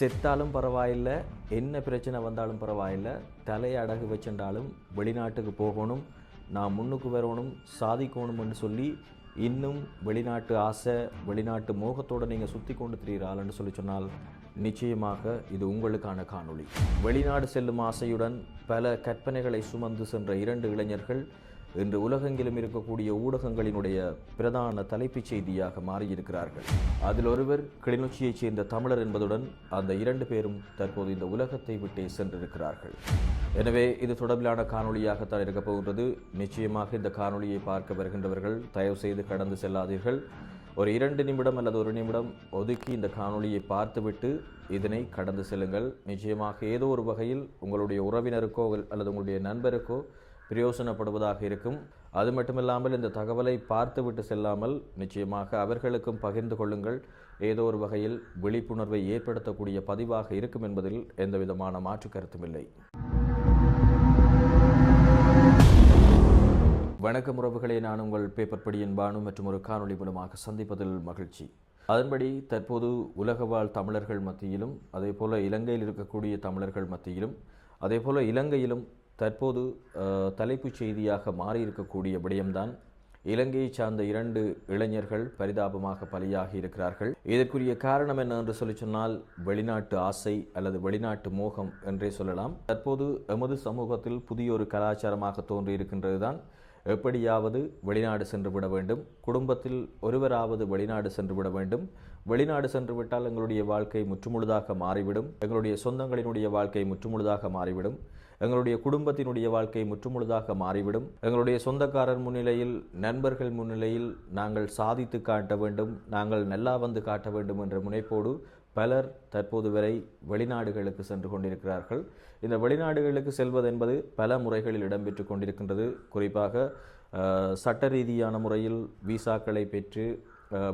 செத்தாலும் பரவாயில்லை என்ன பிரச்சனை வந்தாலும் பரவாயில்லை தலையை அடகு வச்சுட்டாலும் வெளிநாட்டுக்கு போகணும் நான் முன்னுக்கு வரணும் சாதிக்கணும்னு சொல்லி இன்னும் வெளிநாட்டு ஆசை வெளிநாட்டு மோகத்தோடு நீங்கள் சுற்றி கொண்டு திரிகிறாள்னு சொல்லி சொன்னால் நிச்சயமாக இது உங்களுக்கான காணொளி. வெளிநாடு செல்லும் ஆசையுடன் பல கற்பனைகளை சுமந்து சென்ற இரண்டு இளைஞர்கள் இன்று உலகெங்கிலும் இருக்கக்கூடிய ஊடகங்களினுடைய பிரதான தலைப்புச் செய்தியாக மாறியிருக்கிறார்கள். அதில் ஒருவர் கிளிநொச்சியைச் சேர்ந்த தமிழர் என்பதுடன் அந்த இரண்டு பேரும் தற்போது இந்த உலகத்தை விட்டே சென்றிருக்கிறார்கள். எனவே இது தொடர்பிலான காணொளியாகத்தான் இருக்கப் போகின்றது. நிச்சயமாக இந்த காணொலியை பார்க்க வருகின்றவர்கள் தயவு செய்து கடந்து செல்லாதீர்கள். ஒரு இரண்டு நிமிடம் அல்லது ஒரு நிமிடம் ஒதுக்கி இந்த காணொளியை பார்த்துவிட்டு இதனை கடந்து செல்லுங்கள். நிச்சயமாக ஏதோ ஒரு வகையில் உங்களுடைய உறவினருக்கோ அல்லது உங்களுடைய நண்பருக்கோ பிரயோசனப்படுவதாக இருக்கும். அது மட்டுமில்லாமல் இந்த தகவலை பார்த்துவிட்டு செல்லாமல் நிச்சயமாக அவர்களுக்கும் பகிர்ந்து கொள்ளுங்கள். ஏதோ ஒரு வகையில் விழிப்புணர்வை ஏற்படுத்தக்கூடிய பதிவாக இருக்கும் என்பதில் எந்தவிதமான மாற்று கருத்துமில்லை வணக்கம் உறவுகளை. நான் உங்கள் பேப்பர் படியின் பானு மற்றும் ஒரு காணொளி மூலமாக சந்திப்பதில் மகிழ்ச்சி. அதன்படி தற்போது உலக வாழ் தமிழர்கள் மத்தியிலும் அதே போல இலங்கையில் இருக்கக்கூடிய தமிழர்கள் மத்தியிலும் அதே போல இலங்கையிலும் தற்போது தலைப்புச் செய்தியாக மாறியிருக்கக்கூடிய விடயம்தான் இலங்கையை சார்ந்த இரண்டு இளைஞர்கள் பரிதாபமாக பலியாகி இருக்கிறார்கள். இதற்குரிய காரணம் என்ன என்று சொல்லி சொன்னால் வெளிநாட்டு ஆசை அல்லது வெளிநாட்டு மோகம் என்றே சொல்லலாம். தற்போது எமது சமூகத்தில் புதிய ஒரு கலாச்சாரமாக தோன்றியிருக்கின்றதுதான் எப்படியாவது வெளிநாடு சென்று விட வேண்டும். குடும்பத்தில் ஒருவராவது வெளிநாடு சென்று விட வேண்டும். வெளிநாடு சென்று விட்டால் எங்களுடைய வாழ்க்கை முற்றுமுழுதாக மாறிவிடும். எங்களுடைய சொந்தங்களினுடைய வாழ்க்கை முற்றுமுழுதாக மாறிவிடும். எங்களுடைய குடும்பத்தினுடைய வாழ்க்கை முற்றுமுழுதாக மாறிவிடும். எங்களுடைய சொந்தக்காரர் முன்னிலையில் நண்பர்கள் முன்னிலையில் நாங்கள் சாதித்து காட்ட வேண்டும் நாங்கள் நல்லா வந்து காட்ட வேண்டும் என்ற முனைப்போடு பலர் தற்போது வரை வெளிநாடுகளுக்கு சென்று கொண்டிருக்கிறார்கள். இந்த வெளிநாடுகளுக்கு செல்வது என்பது பல முறைகளில் இடம்பெற்று கொண்டிருக்கின்றது. குறிப்பாக சட்ட ரீதியான முறையில் விசாக்களை பெற்று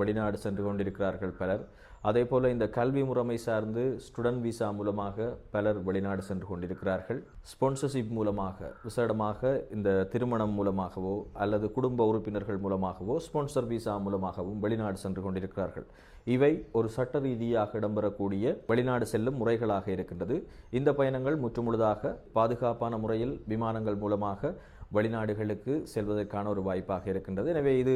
வெளிநாடு சென்று கொண்டிருக்கிறார்கள் பலர். அதே போல இந்த கல்வி முறைமை சார்ந்து ஸ்டூடெண்ட் விசா மூலமாக பலர் வெளிநாடு சென்று கொண்டிருக்கிறார்கள். ஸ்பான்சர்ஷிப் மூலமாக விசேடமாக இந்த திருமணம் மூலமாகவோ அல்லது குடும்ப உறுப்பினர்கள் மூலமாகவோ ஸ்பான்சர் விசா மூலமாகவும் வெளிநாடு சென்று கொண்டிருக்கிறார்கள். இவை ஒரு சட்ட ரீதியாக இடம்பெறக்கூடிய வெளிநாடு செல்லும் முறைகளாக இருக்கின்றது. இந்த பயணங்கள் முற்றுமுழுதாக பாதுகாப்பான முறையில் விமானங்கள் மூலமாக வெளிநாடுகளுக்கு செல்வதற்கான ஒரு வாய்ப்பாக இருக்கின்றது. எனவே இது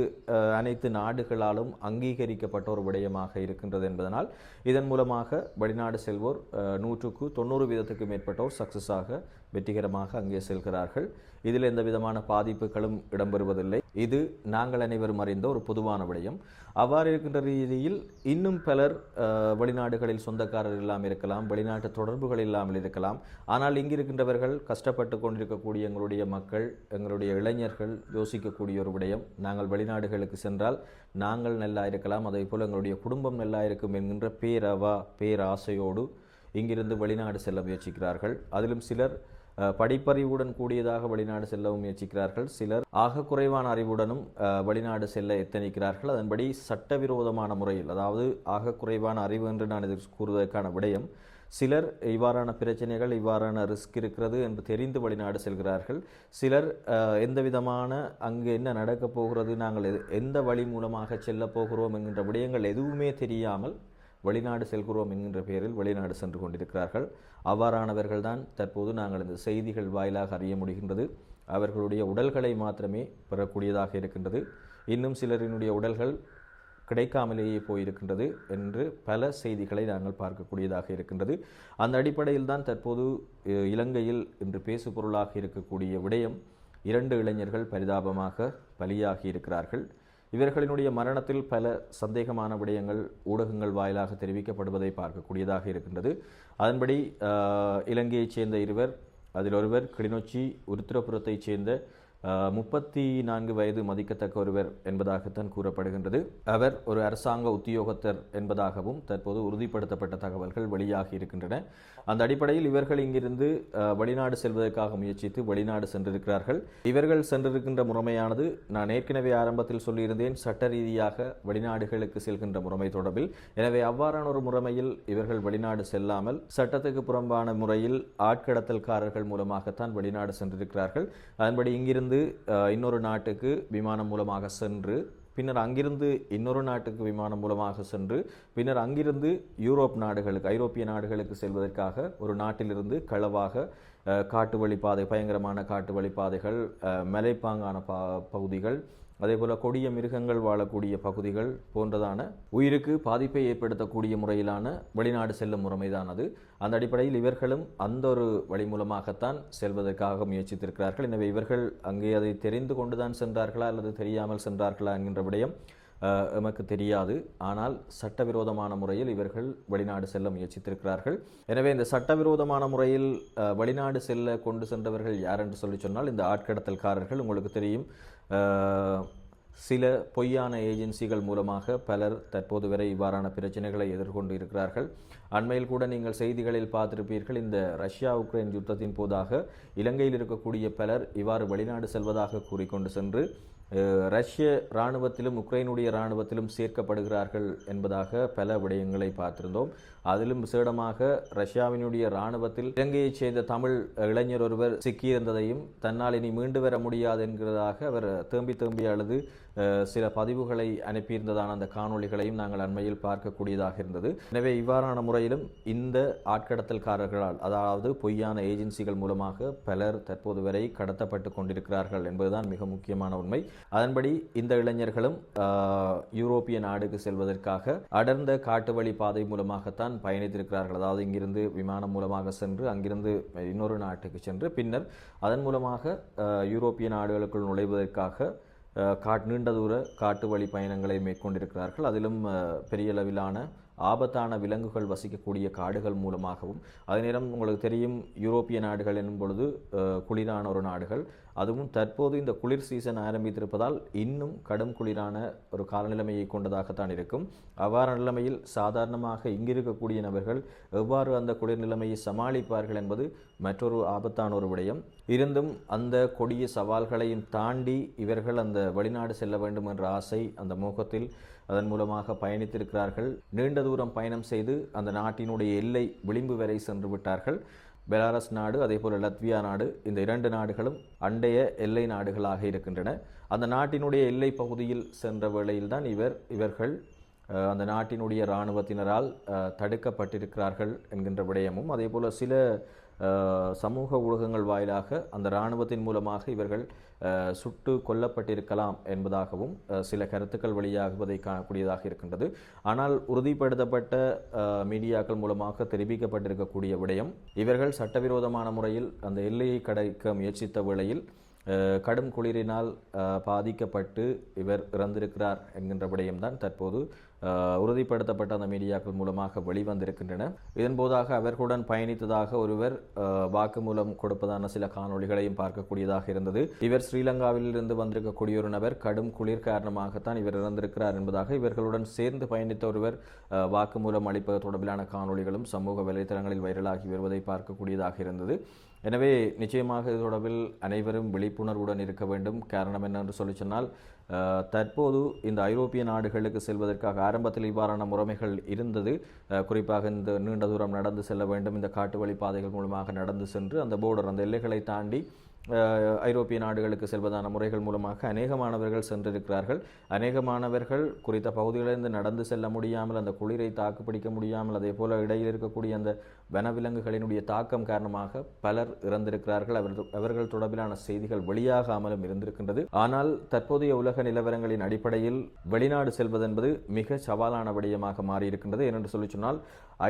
அனைத்து நாடுகளாலும் அங்கீகரிக்கப்பட்ட ஒரு விடயமாக இருக்கின்றது என்பதனால் இதன் மூலமாக வெளிநாடு செல்வோர் நூற்றுக்கு தொண்ணூறு வீதத்துக்கு மேற்பட்டோர் சக்சஸாக வெற்றிகரமாக அங்கே செல்கிறார்கள். இதில் எந்த விதமான பாதிப்புகளும் இடம்பெறுவதில்லை. இது நாங்கள் அனைவரும் அறிந்த ஒரு பொதுவான விடயம். அவ்வாறு இருக்கின்ற ரீதியில் இன்னும் பலர் வெளிநாடுகளில் சொந்தக்காரர் இல்லாமல் இருக்கலாம் வெளிநாட்டு தொடர்புகள் இல்லாமல் இருக்கலாம். ஆனால் இங்கு இருக்கின்றவர்கள் கஷ்டப்பட்டு கொண்டிருக்கக்கூடிய எங்களுடைய மக்கள் எங்களுடைய இளைஞர்கள் யோசிக்கக்கூடிய ஒரு விடயம். நாங்கள் வெளிநாடுகளுக்கு சென்றால் நாங்கள் நல்லா இருக்கலாம் அதே போல் எங்களுடைய குடும்பம் நல்லா இருக்கும் என்கின்ற பேரவா பேராசையோடு இங்கிருந்து வெளிநாடு செல்ல முயற்சிக்கிறார்கள். அதிலும் சிலர் படிப்பறிவுடன் கூடியதாக வெளிநாடு செல்லவும் முயற்சிக்கிறார்கள். சிலர் ஆக குறைவான அறிவுடனும் வெளிநாடு செல்ல எத்தனிக்கிறார்கள். அதன்படி சட்டவிரோதமான முறையில் அதாவது ஆக குறைவான அறிவு என்று நான் இதற்கு கூறுவதற்கான விடயம் சிலர் இவ்வாறான பிரச்சனைகள் இவ்வாறான ரிஸ்க் இருக்கிறது என்று தெரிந்து வெளிநாடு செல்கிறார்கள். சிலர் எந்த விதமான அங்கு என்ன நடக்கப் போகிறது நாங்கள் எது- எந்த வழி மூலமாக செல்லப் போகிறோம் என்கின்ற விடயங்கள் எதுவுமே தெரியாமல் வெளிநாடு செல்கிறோம் என்கின்ற பெயரில் வெளிநாடு சென்று கொண்டிருக்கிறார்கள். அவ்வாறானவர்கள் தான் தற்போது நாங்கள் இந்த செய்திகள் வாயிலாக அறிய முடிகின்றது. அவர்களுடைய உடல்களை மாத்திரமே பெறக்கூடியதாக இருக்கின்றது. இன்னும் சிலரினுடைய உடல்கள் கிடைக்காமலேயே போயிருக்கின்றது என்று பல செய்திகளை நாங்கள் பார்க்கக்கூடியதாக இருக்கின்றது. அந்த அடிப்படையில் தான் தற்போது இலங்கையில் இன்று பேசு பொருளாக இருக்கக்கூடிய விடயம் இரண்டு இளைஞர்கள் பரிதாபமாக பலியாகி இருக்கிறார்கள். இவர்களினுடைய மரணத்தில் பல சந்தேகமான விடயங்கள் ஊடகங்கள் வாயிலாக தெரிவிக்கப்படுவதை பார்க்கக்கூடியதாக இருக்கின்றது. அதன்படி இலங்கையைச் சேர்ந்த இருவர் அதில் ஒருவர் கிளிநொச்சி உருத்திரபுரத்தைச் சேர்ந்த முப்பத்தி நான்கு வயது மதிக்கத்தக்க ஒருவர் என்பதாகத்தான் கூறப்படுகின்றது. அவர் ஒரு அரசாங்க உத்தியோகத்தர் என்பதாகவும் தற்போது உறுதிப்படுத்தப்பட்ட தகவல்கள் வெளியாகி இருக்கின்றன. அந்த அடிப்படையில் இவர்கள் இங்கிருந்து வெளிநாடு செல்வதற்காக முயற்சித்து வெளிநாடு சென்றிருக்கிறார்கள். இவர்கள் சென்றிருக்கின்ற முறைமையானது நான் ஏற்கனவே ஆரம்பத்தில் சொல்லியிருந்தேன் சட்ட ரீதியாக வெளிநாடுகளுக்கு செல்கின்ற முறைமை தொடர்பில். எனவே அவ்வாறான ஒரு முறைமையில் இவர்கள் வெளிநாடு செல்லாமல் சட்டத்துக்கு புறம்பான முறையில் ஆட்கடத்தல்காரர்கள் மூலமாகத்தான் வெளிநாடு சென்றிருக்கிறார்கள். அதன்படி இங்கிருந்து இங்கிருந்து இன்னொரு நாட்டுக்கு விமானம் மூலமாக சென்று பின்னர் அங்கிருந்து இன்னொரு நாட்டுக்கு விமானம் மூலமாக சென்று பின்னர் அங்கிருந்து யூரோப் நாடுகளுக்கு ஐரோப்பிய நாடுகளுக்கு செல்வதற்காக ஒரு நாட்டிலிருந்து களவாக காட்டு வழிப்பாதை பயங்கரமான காட்டு வழிப்பாதைகள் மலைப்பாங்கான பா பகுதிகள் அதேபோல கொடிய மிருகங்கள் வாழக்கூடிய பகுதிகள் போன்றதான உயிருக்கு பாதிப்பை ஏற்படுத்தக்கூடிய முறையிலான வெளிநாடு செல்லும் முறைமைதான் அது அந்த அடிப்படையில் இவர்களும் அந்த ஒரு வழி மூலமாகத்தான் செல்வதற்காக முயற்சித்திருக்கிறார்கள். எனவே இவர்கள் அங்கே அதை தெரிந்து கொண்டுதான் சென்றார்களா அல்லது தெரியாமல் சென்றார்களா என்கின்ற விடயம் எமக்கு தெரியாது. ஆனால் சட்டவிரோதமான முறையில் இவர்கள் வெளிநாடு செல்ல முயற்சித்திருக்கிறார்கள். எனவே இந்த சட்டவிரோதமான முறையில் வெளிநாடு செல்ல கொண்டு சென்றவர்கள் யார் என்று சொல்லி சொன்னால் இந்த ஆட்கடத்தல்காரர்கள் உங்களுக்கு தெரியும். சில பொய்யான ஏஜென்சிகள் மூலமாக பலர் தற்போது வரை இவ்வாறான பிரச்சனைகளை எதிர்கொண்டு இருக்கிறார்கள். அண்மையில் கூட நீங்கள் செய்திகளில் பார்த்திருப்பீர்கள் இந்த ரஷ்யா உக்ரைன் யுத்தத்தின் போதாக இலங்கையில் இருக்கக்கூடிய பலர் இவ்வாறு வெளிநாடு செல்வதாக கூறிக்கொண்டு சென்று ரஷ்ய இராணுவத்திலும் உக்ரைனுடைய இராணுவத்திலும் சேர்க்கப்படுகிறார்கள் என்பதாக பல விடயங்களை பார்த்திருந்தோம். அதிலும் விசேடமாக ரஷ்யாவினுடைய இராணுவத்தில் இலங்கையைச் சேர்ந்த தமிழ் இளைஞர் ஒருவர் சிக்கியிருந்ததையும் தன்னால் இனி மீண்டு வர முடியாது என்கிறதாக அவர் தேம்பி தேம்பி அழுது சில பதிவுகளை அனுப்பியிருந்ததான அந்த காணொளிகளையும் நாங்கள் அண்மையில் பார்க்கக்கூடியதாக இருந்தது. எனவே இவ்வாறான முறையிலும் இந்த ஆட்கடத்தல்காரர்களால் அதாவது பொய்யான ஏஜென்சிகள் மூலமாக பலர் தற்போது வரை கடத்தப்பட்டு கொண்டிருக்கிறார்கள் என்பதுதான் மிக முக்கியமான உண்மை. அதன்படி இந்த இளைஞர்களும் யூரோப்பிய நாடுக்கு செல்வதற்காக அடர்ந்த காட்டு வழி பாதை மூலமாகத்தான் பயணித்திருக்கிறார்கள். அதாவது இங்கிருந்து விமானம் மூலமாக சென்று அங்கிருந்து இன்னொரு நாட்டுக்கு சென்று பின்னர் அதன் மூலமாக யூரோப்பிய நாடுகளுக்குள் நுழைவதற்காக காட் நீண்ட தூர காட்டு வழி பயணங்களை மேற்கொண்டிருக்கிறார்கள். அதிலும் பெரிய அளவிலான ஆபத்தான விலங்குகள் வசிக்கக்கூடிய காடுகள் மூலமாகவும் அதே நேரம் உங்களுக்கு தெரியும் யூரோப்பிய நாடுகள் என்னும் பொழுது குளிரான ஒரு நாடுகள். அதுவும் தற்போது இந்த குளிர் சீசன் ஆரம்பித்திருப்பதால் இன்னும் கடும் குளிரான ஒரு காலநிலைமையை கொண்டதாகத்தான் இருக்கும். அவ்வாறு நிலைமையில் சாதாரணமாக இங்கிருக்கக்கூடிய நபர்கள் எவ்வாறு அந்த குளிர் நிலைமையை சமாளிப்பார்கள் என்பது மற்றொரு ஆபத்தான ஒரு விடயம். இருந்தும் அந்த கொடிய சவால்களையும் தாண்டி இவர்கள் அந்த வெளிநாடு செல்ல வேண்டும் என்ற ஆசை அந்த மோகத்தில் அதன் மூலமாக பயணித்திருக்கிறார்கள். நீண்ட தூரம் பயணம் செய்து அந்த நாட்டினுடைய எல்லை விளிம்பு வரை சென்று விட்டார்கள். பெலாரஸ் நாடு அதேபோல் லத்வியா நாடு இந்த இரண்டு நாடுகளும் அண்டைய எல்லை நாடுகளாக இருக்கின்றன. அந்த நாட்டினுடைய எல்லை பகுதியில் சென்ற வேளையில்தான் இவர் இவர்கள் அந்த நாட்டினுடைய இராணுவத்தினரால் தடுக்கப்பட்டிருக்கிறார்கள் என்கின்ற விடயமும். அதே போல் சில சமூக ஊடகங்கள் வாயிலாக அந்த இராணுவத்தின் மூலமாக இவர்கள் சுட்டு கொல்லப்பட்டிருக்கலாம் என்பதாகவும் சில கருத்துக்கள் வெளியாகுவதை காணக்கூடியதாக இருக்கின்றது. ஆனால் உறுதிப்படுத்தப்பட்ட மீடியாக்கள் மூலமாக தெரிவிக்கப்பட்டிருக்கக்கூடிய விடயம் இவர்கள் சட்டவிரோதமான முறையில் அந்த எல்லையை கடைக்க முயற்சித்த வேளையில் கடும் குளிரினால் பாதிக்கப்பட்டு இவர் இறந்திருக்கிறார் என்கின்ற விடயம்தான் தற்போது உறுதிப்படுத்தப்பட்ட அந்த மீடியாக்கள் மூலமாக வெளிவந்திருக்கின்றன. இதன்போதாக அவர்களுடன் பயணித்ததாக ஒருவர் வாக்குமூலம் கொடுப்பதான சில காணொளிகளையும் பார்க்கக்கூடியதாக இருந்தது. இவர் ஸ்ரீலங்காவில் இருந்து வந்திருக்கக்கூடிய ஒரு நபர் கடும் குளிர் காரணமாகத்தான் இவர் இறந்திருக்கிறார் என்பதாக இவர்களுடன் சேர்ந்து பயணித்த ஒருவர் வாக்குமூலம் அளிப்பது தொடர்பிலான காணொளிகளும் சமூக வலைத்தளங்களில் வைரலாகி வருவதை பார்க்கக்கூடியதாக இருந்தது. எனவே நிச்சயமாக இது தொடர்பில் அனைவரும் விழிப்புணர்வுடன் இருக்க வேண்டும். காரணம் என்னென்று சொல்லி சொன்னால் தற்போது இந்த ஐரோப்பிய நாடுகளுக்கு செல்வதற்காக ஆரம்பத்தில் இவ்வாறான முறைமைகள் இருந்தது. குறிப்பாக இந்த நீண்ட தூரம் நடந்து செல்ல வேண்டும். இந்த காட்டு வழி பாதைகள் மூலமாக நடந்து சென்று அந்த போர்டர் அந்த எல்லைகளை தாண்டி ஐரோப்பிய நாடுகளுக்கு செல்வதான முறைகள் மூலமாக அநேக மாணவர்கள் சென்றிருக்கிறார்கள். அநேக மாணவர்கள் குறித்த பகுதிகளிலிருந்து நடந்து செல்ல முடியாமல் அந்த குளிரை தாக்குப்பிடிக்க முடியாமல் அதே போல இடையில் இருக்கக்கூடிய அந்த வனவிலங்குகளினுடைய தாக்கம் காரணமாக பலர் இறந்திருக்கிறார்கள். அவர்கள் அவர்கள் தொடர்பிலான செய்திகள் வெளியாகாமலும் இருந்திருக்கின்றது. ஆனால் தற்போதைய உலக நிலவரங்களின் அடிப்படையில் வெளிநாடு செல்வதென்பது மிக சவாலான விடயமாக மாறியிருக்கின்றது. ஏனென்று சொல்லி சொன்னால்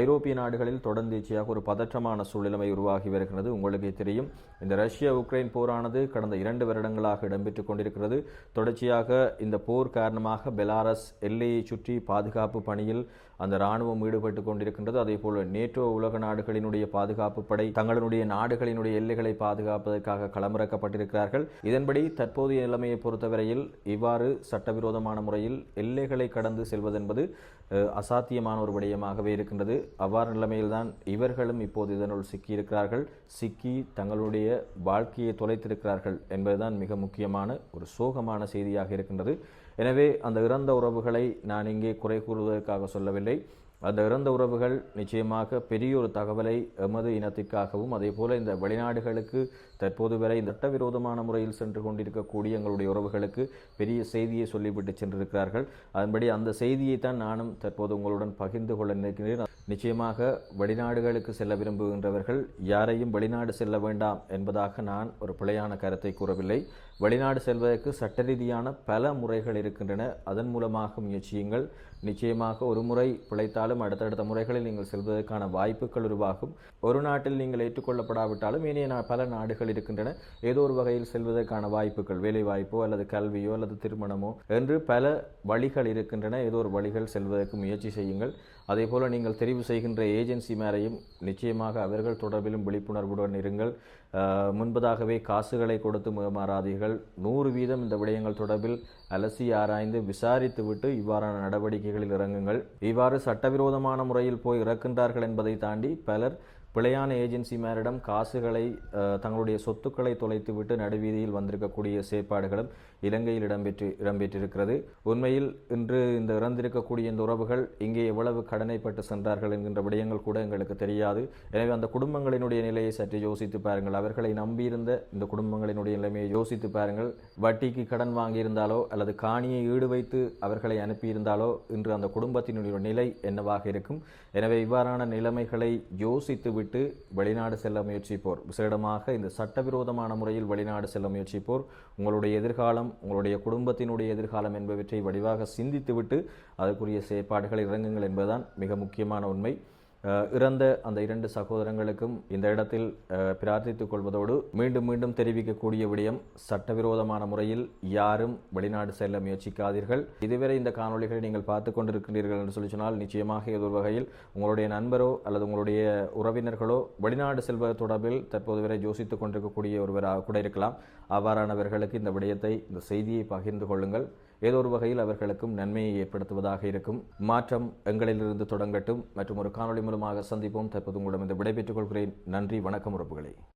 ஐரோப்பிய நாடுகளில் தொடர்ந்தேச்சியாக ஒரு பதற்றமான சூழ்நிலை உருவாகி வருகிறது உங்களுக்கே தெரியும் இந்த ரஷ்ய உக்ரைன் போரானது கடந்த இரண்டு வருடங்களாக இடம்பெற்றுக் கொண்டிருக்கிறது. தொடர்ச்சியாக இந்த போர் காரணமாக பெலாரஸ் எல்லையை சுற்றி பாதுகாப்பு பணியில் அந்த ராணுவம் ஈடுபட்டு கொண்டிருக்கின்றது. அதே போல நேட்டோ உலக நாடுகளினுடைய பாதுகாப்பு படை தங்களுடைய நாடுகளினுடைய எல்லைகளை பாதுகாப்பதற்காக களமிறக்கப்பட்டிருக்கிறார்கள். இதன்படி தற்போதைய நிலைமையை பொறுத்தவரையில் இவ்வாறு சட்டவிரோதமான முறையில் எல்லைகளை கடந்து செல்வதென்பது அசாத்தியமான ஒரு விடயமாகவே இருக்கின்றது. அவ்வாறு நிலைமையில்தான் இவர்களும் இப்போது இதனுள் சிக்கியிருக்கிறார்கள். சிக்கி தங்களுடைய வாழ்க்கையை தொலைத்திருக்கிறார்கள் என்பதுதான் மிக முக்கியமான ஒரு சோகமான செய்தியாக இருக்கின்றது. எனவே அந்த இறந்த உறவுகளை நான் இங்கே குறை கூறுவதற்காக சொல்லவில்லை. அந்த இறந்த உறவுகள் நிச்சயமாக பெரிய ஒரு தகவலை எமது இனத்திற்காகவும் அதே போல இந்த வெளிநாடுகளுக்கு தற்போது வரை இந்த சட்டவிரோதமான முறையில் சென்று கொண்டிருக்கக்கூடிய எங்களுடைய உறவுகளுக்கு பெரிய செய்தியை சொல்லிவிட்டு சென்றிருக்கிறார்கள். அதன்படி அந்த செய்தியை தான் நானும் தற்போது உங்களுடன் பகிர்ந்து கொள்ள நினைக்கிறேன். நிச்சயமாக வெளிநாடுகளுக்கு செல்ல விரும்புகின்றவர்கள் யாரையும் வெளிநாடு செல்ல வேண்டாம் என்பதாக நான் ஒரு பிழையான கருத்தை கூறவில்லை. வெளிநாடு செல்வதற்கு சட்ட ரீதியான பல முறைகள் இருக்கின்றன. அதன் மூலமாக முயற்சியுங்கள். நிச்சயமாக ஒரு முறை பிழைத்தாலும் அடுத்தடுத்த முறைகளில் நீங்கள் செல்வதற்கான வாய்ப்புகள் உருவாகும். ஒரு நாட்டில் நீங்கள் ஏற்றுக்கொள்ளப்படாவிட்டாலும் இனிய பல நாடுகள் இருக்கின்றன. ஏதோ ஒரு வகையில் செல்வதற்கான வாய்ப்புகள் வேலை வாய்ப்போ அல்லது கல்வியோ அல்லது திருமணமோ என்று பல வழிகள் இருக்கின்றன. ஏதோ ஒரு வழிகள் செல்வதற்கு முயற்சி செய்யுங்கள். அதேபோல் நீங்கள் தெரிவு செய்கின்ற ஏஜென்சி மேலையும் நிச்சயமாக அவர்கள் தொடர்பிலும் விழிப்புணர்வுடன் இருங்கள். முன்பதாகவே காசுகளை கொடுத்து மாறாதீர்கள். நூறு வீதம் இந்த விடயங்கள் தொடர்பில் அலசி ஆராய்ந்து விசாரித்துவிட்டு இவ்வாறான நடவடிக்கைகளில் இறங்குங்கள். இவ்வாறு சட்டவிரோதமான முறையில் போய் இறக்கின்றார்கள் என்பதை தாண்டி பலர் பிழையான ஏஜென்சி மேரிடம் காசுகளை தங்களுடைய சொத்துக்களை தொலைத்துவிட்டு நடுவீதியில் வந்திருக்கக்கூடிய செயற்பாடுகளும் இலங்கையில் இடம்பெற்று இடம்பெற்றிருக்கிறது. உண்மையில் இன்று இந்த இறந்திருக்கக்கூடிய இந்த உறவுகள் இங்கே எவ்வளவு கடனைப்பட்டு சென்றார்கள் என்கின்ற விடயங்கள் கூட எங்களுக்கு தெரியாது. எனவே அந்த குடும்பங்களினுடைய நிலையை சற்று யோசித்து பாருங்கள். அவர்களை நம்பியிருந்த இந்த குடும்பங்களினுடைய நிலைமையை யோசித்து பாருங்கள். வட்டிக்கு கடன் வாங்கியிருந்தாலோ அல்லது காணியை ஈடு வைத்து அவர்களை அனுப்பியிருந்தாலோ இன்று அந்த குடும்பத்தினுடைய நிலை என்னவாக இருக்கும்? எனவே இவ்வாறான நிலைமைகளை யோசித்து விட்டு வெளிநாடு செல்ல முயற்சிப்போர். விசேடமாக இந்த சட்டவிரோதமான முறையில் வெளிநாடு செல்ல முயற்சிப்போர். உங்களுடைய எதிர்காலம் உங்களுடைய குடும்பத்தினுடைய எதிர்காலம் என்பவற்றை வடிவாக சிந்தித்துவிட்டு அதற்குரிய செயற்பாடுகள் இறங்குங்கள் என்பதுதான் மிக முக்கியமான உண்மை. இறந்த அந்த இரண்டு சகோதரங்களுக்கும் இந்த இடத்தில் பிரார்த்தித்துக் கொள்வதோடு மீண்டும் மீண்டும் தெரிவிக்கக்கூடிய விடயம் சட்டவிரோதமான முறையில் யாரும் வெளிநாடு செல்ல முயற்சிக்காதீர்கள். இதுவரை இந்த காணொளிகளை நீங்கள் பார்த்து கொண்டிருக்கிறீர்கள் என்று சொல்லி சொன்னால் நிச்சயமாக ஏதோ ஒரு வகையில் உங்களுடைய நண்பரோ அல்லது உங்களுடைய உறவினர்களோ வெளிநாடு செல்வது தொடர்பில் தற்போது வரை யோசித்துக் கொண்டிருக்கக்கூடிய ஒருவராக கூட இருக்கலாம். அவ்வாறானவர்களுக்கு இந்த விடயத்தை இந்த செய்தியை பகிர்ந்து கொள்ளுங்கள். ஏதோ ஒரு வகையில் அவர்களுக்கும் நன்மையை ஏற்படுத்துவதாக இருக்கும். மாற்றம் எங்களிலிருந்து தொடங்கட்டும். மற்றும் ஒரு காணொளி மூலமாக சந்திப்போம். தற்போது உங்களிடம் இந்த விடைபெற்றுக் கொள்கிறேன். நன்றி வணக்கம் உறவுகளே.